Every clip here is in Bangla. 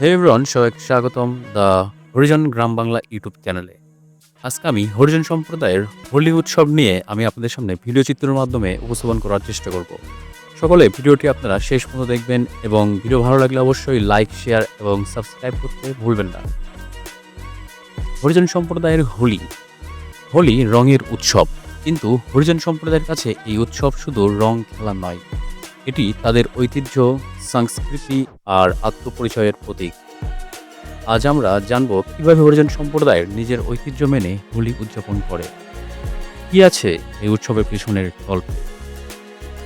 হে এভরিওয়ান সবাইকে স্বাগতম the Harijan gram Bangla YouTube চ্যানেলে। আজকে আমি হরিজন সম্প্রদায়ের হোলি উৎসব নিয়ে আমি আপনাদের সামনে ভিডিও চিত্রের মাধ্যমে উপস্থাপন করার চেষ্টা করব। সকলে ভিডিওটি আপনারা শেষ পর্যন্ত দেখবেন এবং ভিডিও ভালো লাগলে অবশ্যই লাইক শেয়ার এবং সাবস্ক্রাইব করতে ভুলবেন না। হরিজন সম্প্রদায়ের হোলি। হোলি রঙের উৎসব। কিন্তু হরিজন সম্প্রদায়ের কাছে এই উৎসব শুধু রং খেলা নয়। এটি তাদের ঐতিহ্য, সংস্কৃতি আর আত্মপরিচয়ের প্রতীক। আজ আমরা জানব কীভাবে হরিজন সম্প্রদায়ের নিজের ঐতিহ্য মেনে হোলি উদযাপন করে। কি আছে এই উৎসবের পিছনের গল্প?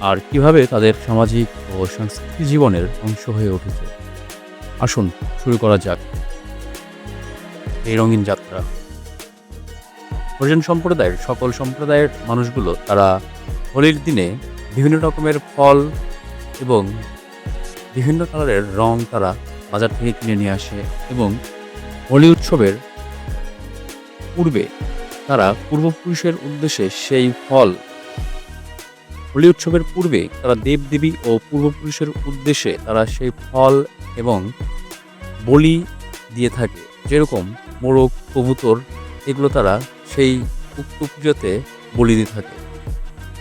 আর কীভাবে তাদের সামাজিক ও সাংস্কৃতিক জীবনের অংশ হয়ে উঠেছে? আসুন শুরু করা যাক। এই রঙিন যাত্রা। হরিজন সম্প্রদায়ের সকল সম্প্রদায়ের মানুষগুলো তারা হোলির দিনে বিভিন্ন রকমের ফল এবং বিভিন্ন কালারের রং তারা বাজার থেকে কিনে নিয়ে আসে এবং হোলি উৎসবের পূর্বে তারা পূর্বপুরুষের উদ্দেশ্যে সেই ফল হোলি উৎসবের পূর্বে তারা দেবদেবী ও পূর্বপুরুষের উদ্দেশ্যে তারা সেই ফল এবং বলি দিয়ে থাকে। যেরকম মোরগ, কবুতর, এগুলো তারা সেই উক্ত পুজোতে বলি দিয়ে থাকে।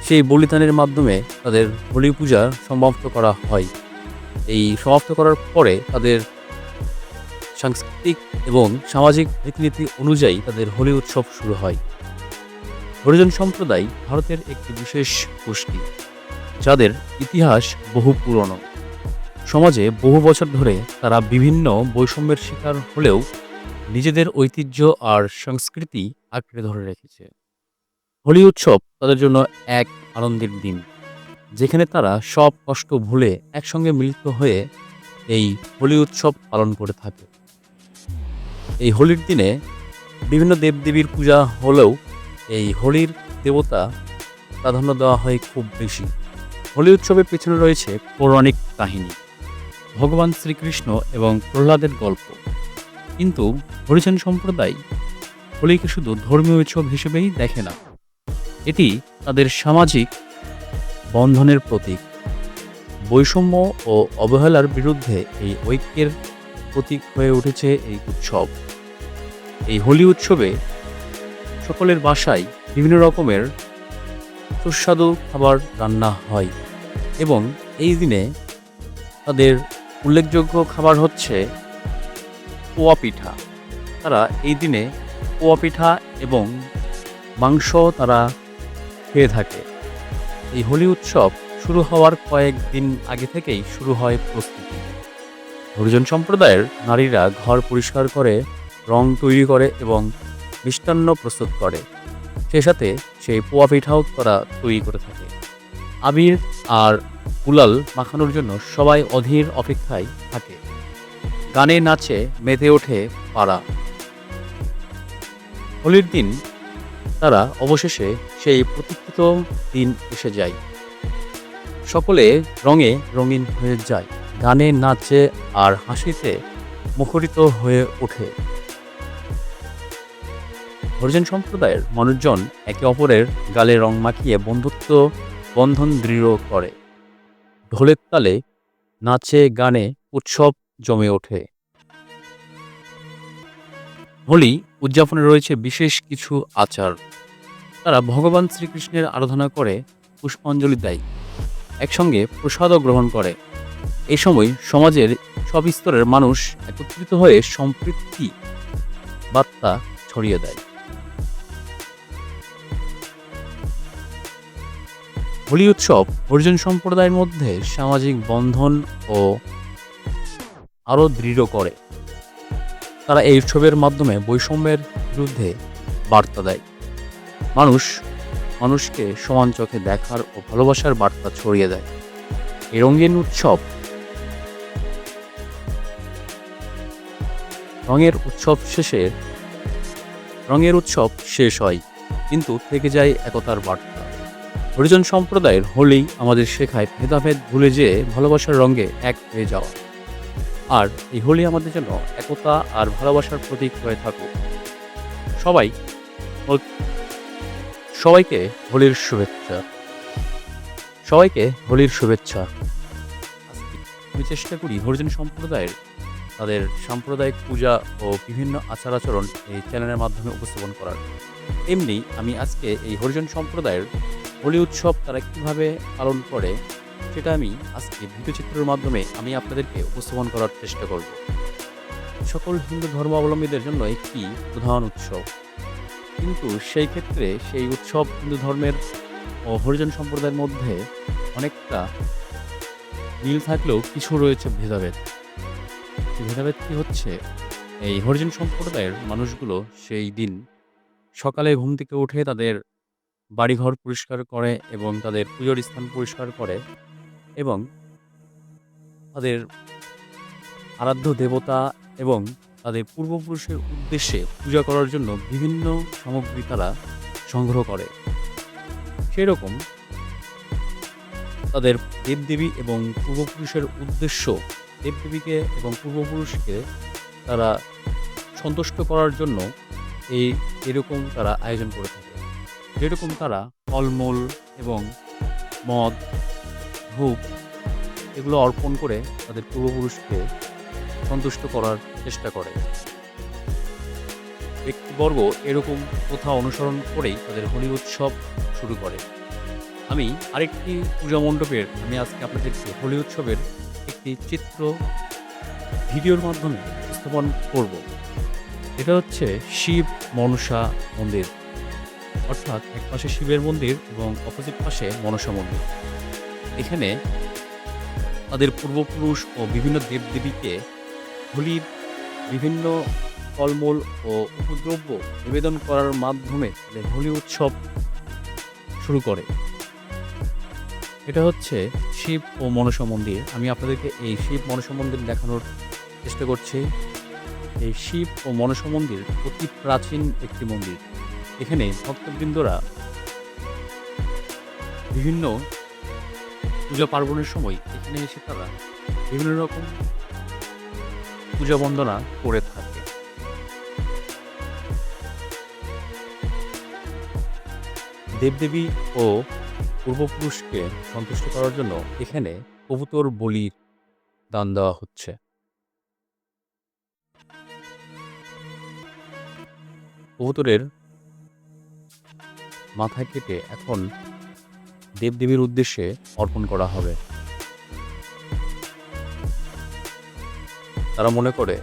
সেই বলিদানের মাধ্যমে তাদের হোলি পূজা সমাপ্ত করা হয়। এই সমাপ্ত করার পরে তাদের সাংস্কৃতিক এবং সামাজিক রীতিনীতি অনুযায়ী তাদের হোলি উৎসব শুরু হয়। হরিজন সম্প্রদায় ভারতের একটি বিশেষ গোষ্ঠী, যাদের ইতিহাস বহু পুরনো। সমাজে বহু বছর ধরে তারা বিভিন্ন বৈষম্যের শিকার হলেও নিজেদের ঐতিহ্য আর সংস্কৃতি আঁকড়ে ধরে রেখেছে। হোলি উৎসব তাদের জন্য এক আনন্দের দিন, যেখানে তারা সব কষ্ট ভুলে একসঙ্গে মিলিত হয়ে এই হোলি উৎসব পালন করে থাকে। এই হোলির দিনে বিভিন্ন দেবদেবীর পূজা হলেও এই হোলির দেবতা প্রাধান্য দেওয়া হয় খুব বেশি। হোলি উৎসবের পেছনে রয়েছে পৌরাণিক কাহিনী, ভগবান শ্রীকৃষ্ণ এবং প্রহ্লাদের গল্প। কিন্তু হরিজন সম্প্রদায় হোলিকে শুধু ধর্মীয় উৎসব হিসেবেই দেখে না। এটি তাদের সামাজিক বন্ধনের প্রতীক। বৈষম্য ও অবহেলার বিরুদ্ধে এই ঐক্যের প্রতীক হয়ে উঠেছে এই উৎসব। এই হোলি উৎসবে সকলের বাসায় বিভিন্ন রকমের সুস্বাদু খাবার রান্না হয় এবং এই দিনে তাদের উল্লেখযোগ্য খাবার হচ্ছে পোয়া পিঠা। তারা এই দিনে পোয়া পিঠা এবং মাংস তারা খেয়ে থাকে। এই হোলি উৎসব শুরু হওয়ার কয়েকদিন আগে থেকেই শুরু হয় প্রস্তুতি। হরিজন সম্প্রদায়ের নারীরা ঘর পরিষ্কার করে, রং তৈরি করে এবং মিষ্টান্ন প্রস্তুত করে। সে সাথে সেই পোয়া পিঠাও তারা তৈরি করে থাকে। আবির আর কুলাল মাখানোর জন্য সবাই অধীর অপেক্ষায় থাকে। গানে নাচে, মেতে ওঠে পাড়া। হোলির দিন তারা অবশেষে সেই প্রতীক্ষিত দিন এসে যায়। সকলে রঙে রঙিন হয়ে যায়, গানে নাচে আর হাসিতে মুখরিত হয়ে ওঠে। হরিজন সম্প্রদায়ের মানুষজন একে অপরের গালে রং মাখিয়ে বন্ধুত্ব, বন্ধন দৃঢ় করে। ঢোলের তালে নাচে, গানে উৎসব জমে ওঠে। হোলি উদযাপনে রয়েছে বিশেষ কিছু আচার। তারা ভগবান শ্রীকৃষ্ণের আরাধনা করে পুষ্পাঞ্জলি দেয়, একসঙ্গে প্রসাদও গ্রহণ করে। এই সময় সমাজের সব স্তরের মানুষ একত্রিত হয়ে সম্পৃক্তি বার্তা ছড়িয়ে দেয়। হোলি উৎসব হরিজন সম্প্রদায়ের মধ্যে সামাজিক বন্ধন ও আরও দৃঢ় করে। তারা এই উৎসবের মাধ্যমে বৈষম্যের বিরুদ্ধে বার্তা দেয়। মানুষ মানুষকে সমান চোখে দেখার ও ভালোবাসার বার্তা ছড়িয়ে দেয়। এই রঙিন উৎসব রঙের উৎসব শেষে রঙের উৎসব শেষ হয়, কিন্তু থেকে যায় একতার বার্তা। হরিজন সম্প্রদায়ের হোলি আমাদের শেখায় ভেদাভেদ ভুলে যেয়ে ভালোবাসার রঙে এক হয়ে যাওয়া। আর এই হোলি আমাদের জন্য একতা আর ভালোবাসার প্রতীক হয়ে থাকুক। সবাই সবাইকে হোলির শুভেচ্ছা। সবাইকে হোলির শুভেচ্ছা। আমি চেষ্টা করি হরিজন সম্প্রদায়ের তাদের সাম্প্রদায়িক পূজা ও বিভিন্ন আচার আচরণ এই চ্যানেলের মাধ্যমে উপস্থাপন করার। এমনি আমি আজকে এই হরিজন সম্প্রদায়ের হোলি উৎসব তারা কীভাবে পালন করে সেটা আমি আজকে ভিডিও চিত্রের মাধ্যমে আমি আপনাদেরকে উপস্থাপন করার চেষ্টা করব। সকল হিন্দু ধর্মাবলম্বীদের জন্য একটি প্রধান উৎসব। কিন্তু সেই ক্ষেত্রে সেই উৎসব হিন্দু ধর্মের ও হরিজন সম্প্রদায়ের মধ্যে অনেকটা মিল থাকলেও কিছু রয়েছে ভেদাভেদ। ভেদাভেদ কি হচ্ছে? এই হরিজন সম্প্রদায়ের মানুষগুলো সেই দিন সকালে ঘুম থেকে উঠে তাদের বাড়িঘর পরিষ্কার করে এবং তাদের পুজোর স্থান পরিষ্কার করে এবং তাদের আরাধ্য দেবতা এবং তাদের পূর্বপুরুষের উদ্দেশ্যে পূজা করার জন্য বিভিন্ন সামগ্রী তারা সংগ্রহ করে। সেই রকম তাদের দেবদেবী এবং পূর্বপুরুষের উদ্দেশ্য দেবদেবীকে এবং পূর্বপুরুষকে তারা সন্তুষ্ট করার জন্য এই এরকম তারা আয়োজন করে থাকে। যেরকম তারা ফলমূল এবং মদ, ধূপ এগুলো অর্পণ করে তাদের পূর্বপুরুষকে সন্তুষ্ট করার চেষ্টা করে। ব্যক্তিবর্গ এরকম প্রথা অনুসরণ করেই তাদের হোলি উৎসব শুরু করে। আমি আরেকটি পূজা মণ্ডপের, আমি আজকে আপনাদেরকে হোলি উৎসবের একটি চিত্র ভিডিওর মাধ্যমে উপস্থাপন করব। এটা হচ্ছে শিব মনসা মন্দির। অর্থাৎ এক পাশে শিবের মন্দির এবং অপোজিট পাশে মনসা মন্দির। এখানে তাদের পূর্বপুরুষ ও বিভিন্ন দেবদেবীকে হোলির বিভিন্ন ফলমূল ও উপদ্রব্য নিবেদন করার মাধ্যমে হোলি উৎসব শুরু করে। এটা হচ্ছে শিব ও মনসা মন্দির। আমি আপনাদেরকে এই শিব মনসা মন্দির দেখানোর চেষ্টা করছি। এই শিব ও মনসা মন্দির অতি প্রাচীন একটি মন্দির। এখানে ভক্তবৃন্দরা বিভিন্ন পূজা পার্বণের সময় এখানে এসে তারা বিভিন্ন রকম পূজা বন্দনা করে থাকে। দেবদেবী ও পূর্বপুরুষকে সন্তুষ্ট করার জন্য এখানে কবুতর বলির দান দেওয়া হচ্ছে। কবুতরের মাথায় কেটে এখন দেবদেবীর উদ্দেশ্যে অর্পণ করা হবে। তারা মনে করে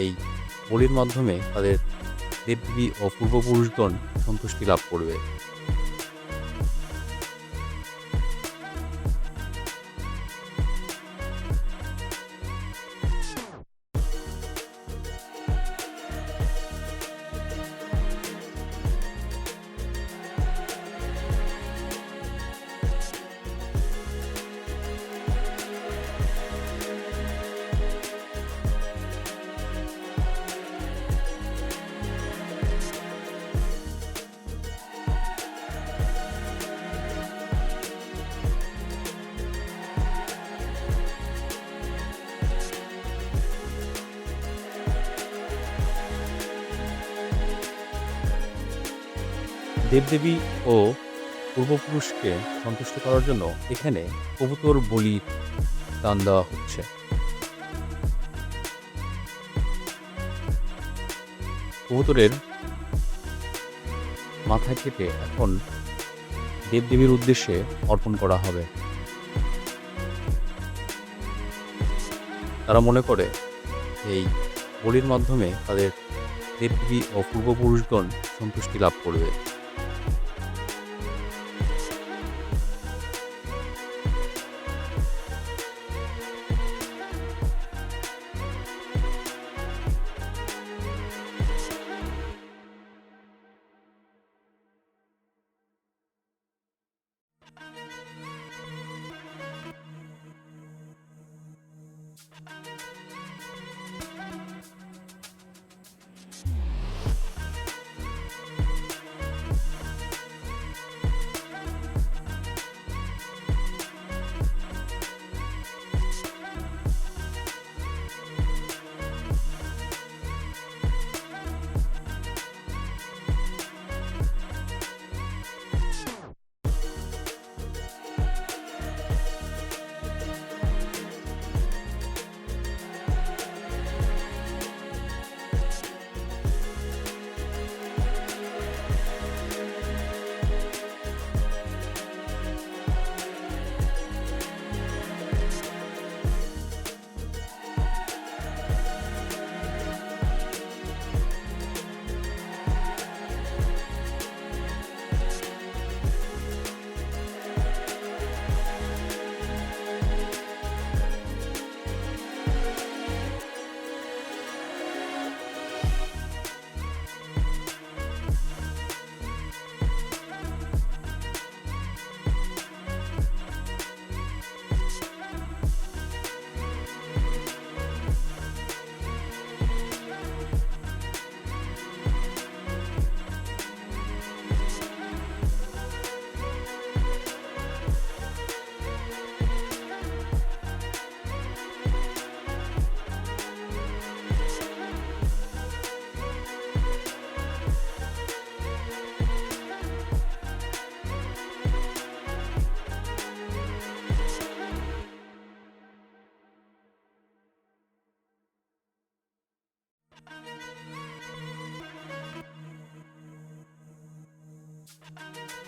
এই বলির মাধ্যমে তাদের দেবদেবী ও পূর্বপুরুষগণ সন্তুষ্টি লাভ করবে। দেবদেবী ও পূর্বপুরুষকে সন্তুষ্ট করার জন্য এখানে কবুতর বলির দান দেওয়া হচ্ছে। কবুতরের মাথা কেটে এখন দেবদেবীর উদ্দেশ্যে অর্পণ করা হবে। তারা মনে করে, এই বলির মাধ্যমে তাদের দেবদেবী ও পূর্বপুরুষগণ সন্তুষ্টি লাভ করবে। Música